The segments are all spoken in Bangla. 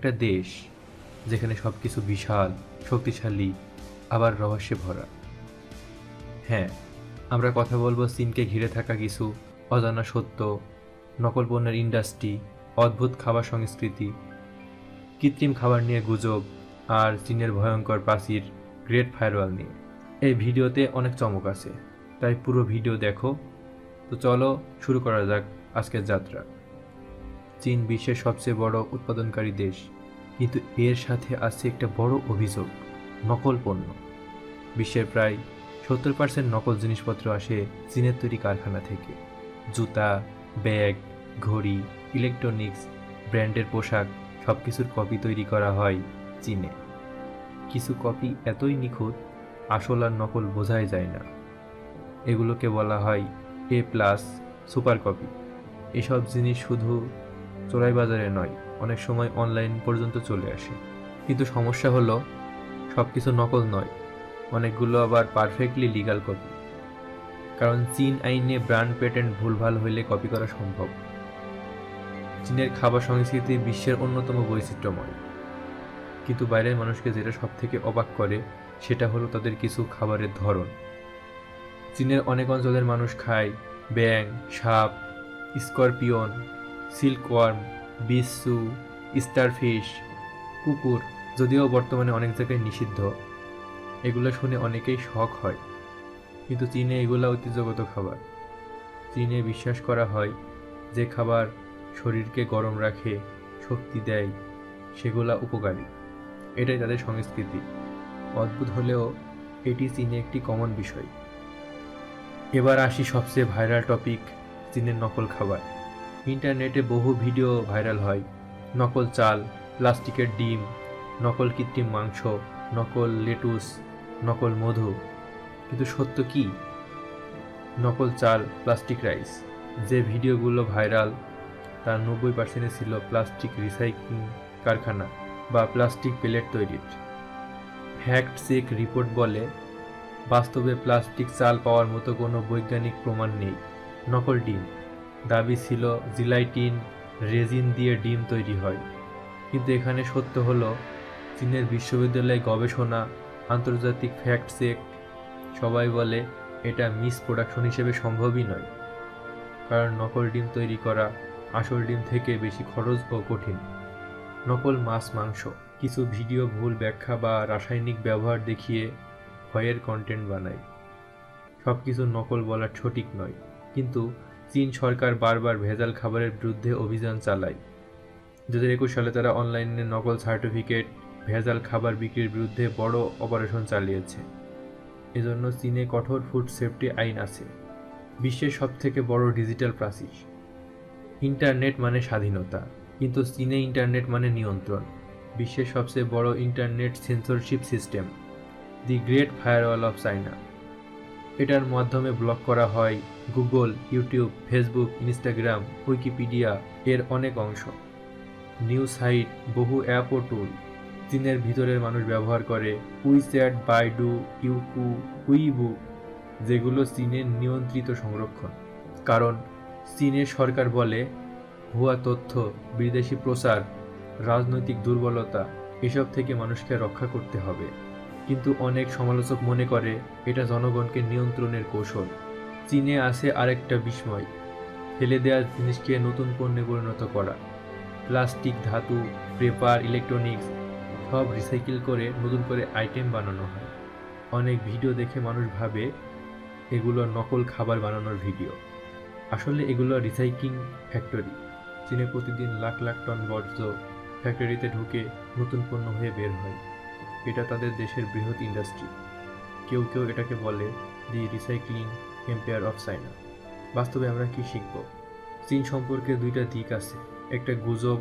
একটা দেশ যেখানে সব কিছু বিশাল, শক্তিশালী, আবার রহস্যে ভরা। হ্যাঁ আমরা কথা বলব চীনকে ঘিরে থাকা কিছু অজানা সত্য, নকল পণ্যের ইন্ডাস্ট্রি, অদ্ভুত খাবার সংস্কৃতি, কৃত্রিম খাবার নিয়ে গুজব, আর চীনের ভয়ঙ্কর প্রাচীর গ্রেট ফায়ারওয়াল নিয়ে। এই ভিডিওতে অনেক চমক আছে, তাই পুরো ভিডিও দেখো। তো চলো শুরু করা যাক আজকের যাত্রা। চীন বিশ্বের সবচেয়ে বড় উৎপাদনকারী দেশ। কিন্তু এর সাথে আছে একটা বড় অভিযোগ নকল পণ্য বিশ্বের প্রায় সত্তর পার্সেন্ট নকল জিনিসপত্র আসে চীনের তৈরি কারখানা থেকে। জুতা, ব্যাগ, ঘড়ি ইলেকট্রনিক্স ব্র্যান্ডের পোশাক সব কিছুর কপি তৈরি করা হয় চীনে। কিছু কপি এতই নিখুঁত, আসল আর নকল বোঝাই যায় না। এগুলোকে বলা হয় এ প্লাস সুপার কপি এসব জিনিস শুধু চোরাই বাজারে নয়, অনেক সময় অনলাইন পর্যন্ত চলে আসে। কিন্তু সমস্যা হলো সব কিছু নকল নয়, অনেকগুলো আবার পারফেক্টলি লিগাল কপি কারণ চীন আইনে ব্র্যান্ড পেটেন্ট ভুলভাল হইলে কপি করা সম্ভব। চীনের খাবার সংস্কৃতি বিশ্বের অন্যতম বৈচিত্র্যময়। কিন্তু বাইরের মানুষকে যেটা সব থেকে অবাক করে, সেটা হলো তাদের কিছু খাবারের ধরন। চীনের অনেক অঞ্চলের মানুষ খায় ব্যাং সাপ, স্করপিয়ন সিল্কওয়ার্ম বিচ্ছু স্টারফিশ, কুকুর যদিও বর্তমানে অনেক জায়গায় নিষিদ্ধ। এগুলো শুনে অনেকেই শখ হয়। কিন্তু চীনে এগুলো ঐতিহ্যগত খাবার। চীনে বিশ্বাস করা হয় যে খাবার শরীরকে গরম রাখে, শক্তি দেয়, সেগুলা উপকারী। এটাই তাদের সংস্কৃতি। অদ্ভুত হলেও এটি চীনে একটি কমন বিষয়। এবার আসি সবচেয়ে ভাইরাল টপিক চীনের নকল খাবার। ইন্টারনেটে বহু ভিডিও ভাইরাল হয়। নকল চাল, প্লাস্টিকের ডিম, নকল কৃত্রিম মাংস, নকল লেটুস, নকল মধু। কিন্তু সত্য কি? নকল চাল, প্লাস্টিক রাইস, যে ভিডিওগুলো ভাইরাল, তার নব্বই পার্সেন্টে ছিল প্লাস্টিক রিসাইক্লিং কারখানা বা প্লাস্টিক প্লেট তৈরির। ফ্যাক্ট চেক রিপোর্ট বলে, বাস্তবে প্লাস্টিক চাল পাওয়ার মতো কোনো বৈজ্ঞানিক প্রমাণ নেই। নকল ডিম। দাবি ছিল জিলাইটিন রেজিন দিয়ে ডিম তৈরি হয়। কিন্তু এখানে সত্য হলো, চীনের বিশ্ববিদ্যালয় গবেষণা আন্তর্জাতিক ফ্যাক্ট চেক সবাই বলে এটা মিস প্রোডাকশন হিসেবে সম্ভবই নয়। কারণ নকল ডিম তৈরি করা আসল ডিম থেকে বেশি খরচ ও কঠিন। নকল মাছ, মাংস, কিছু ভিডিও ভুল ব্যাখ্যা বা রাসায়নিক ব্যবহার দেখিয়ে ভয়ের কন্টেন্ট বানায়। সব কিছু নকল বলা সঠিক নয়, কিন্তু চীন সরকার বারবার ভেজাল খাবারের বিরুদ্ধে অভিযান চালায়। দু হাজার একুশ সালে তারা অনলাইনে নকল সার্টিফিকেট, ভেজাল খাবার বিক্রির বিরুদ্ধে বড় অপারেশন চালিয়েছে। এজন্য চীনে কঠোর ফুড সেফটি আইন আছে। বিশ্বের সবথেকে বড় ডিজিটাল প্রাচীর। ইন্টারনেট মানে স্বাধীনতা, কিন্তু চীনে ইন্টারনেট মানে নিয়ন্ত্রণ। বিশ্বের সবচেয়ে বড় internet censorship system, the great firewall of China. এটার মাধ্যমে ব্লক করা হয় Google, YouTube, Facebook, Instagram, Wikipedia এর অনেক অংশ। নিউজ সাইট বহু অ্যাপ ও টুল। চীনের ভিতরের মানুষ ব্যবহার করে উইচ্যাট, বাইডু, ইউকু, উইবু, যেগুলো চীনের নিয়ন্ত্রিত সংরক্ষণ। কারণ চীনের সরকার বলে, ভুয়া তথ্য, বিদেশি প্রচার, রাজনৈতিক দুর্বলতা, এসব থেকে মানুষকে রক্ষা করতে হবে। কিন্তু অনেক সমালোচক মনে করে এটা জনগণকে নিয়ন্ত্রণের কৌশল। চীনে আছে আরেকটা বিস্ময়, ফেলে দেওয়া জিনিসকে নতুন পণ্যে পরিণত করা। প্লাস্টিক, ধাতু, পেপার, ইলেকট্রনিক্স সব রিসাইকেল করে নতুন করে আইটেম বানানো হয়। অনেক ভিডিও দেখে মানুষ ভাবে এগুলো নকল খাবার বানানোর ভিডিও। আসলে এগুলো রিসাইক্লিং ফ্যাক্টরি। চীনে প্রতিদিন লাখ লাখ টন বর্জ্য ফ্যাক্টরিতে ঢুকে নতুন পণ্য হয়ে বের হয়। এটা তাদের দেশের বৃহৎ ইন্ডাস্ট্রি কেউ কেউ এটাকে বলে the recycling empire of China বাস্তবে আমরা কি শিখব? চীন সম্পর্কে দুইটা দিক আছে। একটা গুজব,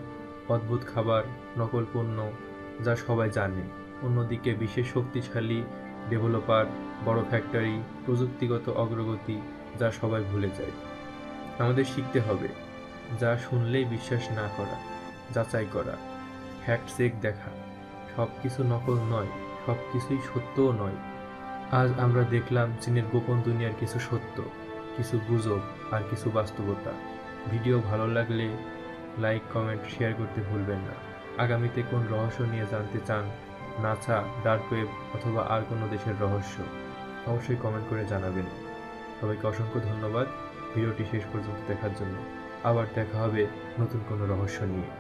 অদ্ভুত খাবার, নকল পণ্য, যা সবাই জানে। অন্যদিকে বিশেষ শক্তিশালী ডেভেলপার বড় ফ্যাক্টরি প্রযুক্তিগত অগ্রগতি, যা সবাই ভুলে যায়। আমাদের শিখতে হবে, যা শুনলেই বিশ্বাস না করা, যাচাই করা ফ্যাক্ট চেক দেখা। সব কিছু নকল নয় সব কিছুই সত্যও নয়। আজ আমরা দেখলাম চীনের গোপন দুনিয়ার কিছু সত্য, কিছু গুজব আর কিছু বাস্তবতা। ভিডিও ভালো লাগলে লাইক, কমেন্ট, শেয়ার করতে ভুলবেন না। আগামীতে কোন রহস্য নিয়ে জানতে চান, নাসা, ডার্ক ওয়েব অথবা আর কোনো দেশের রহস্য, অবশ্যই কমেন্ট করে জানাবেন। সবাইকে অসংখ্য ধন্যবাদ। ভিডিওটি শেষ পর্যন্ত দেখার জন্য। আবার দেখা হবে নতুন কোনো রহস্য নিয়ে।